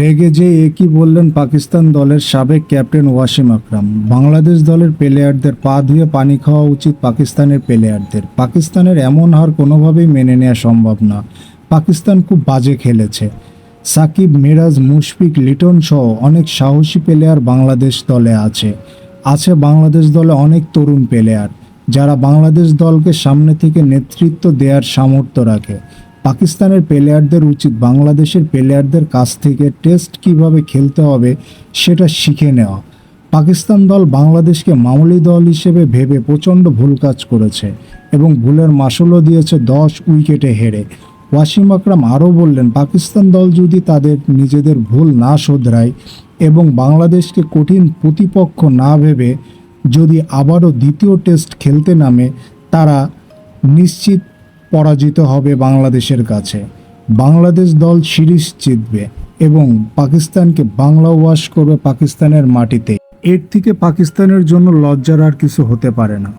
রেগে যে একই বললেন পাকিস্তান দলের সাবেক ক্যাপ্টেন ওয়াসিম আকরাম। বাংলাদেশ দলের প্লেয়ারদের পা ধুয়ে পানি খাওয়া উচিত পাকিস্তানের প্লেয়ারদের। পাকিস্তানের এমন হার কোনোভাবেই মেনে নেওয়া সম্ভব না। পাকিস্তান খুব বাজে খেলেছে। সাকিব, মিরাজ, মুশফিক, লিটন সহ অনেক সাহসী প্লেয়ার বাংলাদেশ দলে আছে। আছে বাংলাদেশ দলে অনেক তরুণ প্লেয়ার, যারা বাংলাদেশ দলকে সামনে থেকে নেতৃত্ব দেওয়ার সামর্থ্য রাখে। পাকিস্তানের প্লেয়ারদের উচিত, বাংলাদেশের প্লেয়ারদের কাছ থেকে টেস্ট কীভাবে খেলতে হবে সেটা শিখে নেওয়া। পাকিস্তান দল বাংলাদেশকে মামুলি দল হিসেবে ভেবে প্রচণ্ড ভুল কাজ করেছে এবং ভুলের মাসুলও দিয়েছে দশ উইকেটে হেরে। ওয়াসিম আকরাম আরও বললেন, পাকিস্তান দল যদি তাদের নিজেদের ভুল না শোধরায় এবং বাংলাদেশকে কঠিন প্রতিপক্ষ না ভেবে যদি আবারও দ্বিতীয় টেস্ট খেলতে নামে, তারা নিশ্চিত পরাজিত হবে বাংলাদেশের কাছে। বাংলাদেশ দল সিরিজ জিতবে এবং পাকিস্তানকে বাংলা ওয়াশ করবে পাকিস্তানের মাটিতে। এর থেকে পাকিস্তানের জন্য লজ্জার আর কিছু হতে পারে না।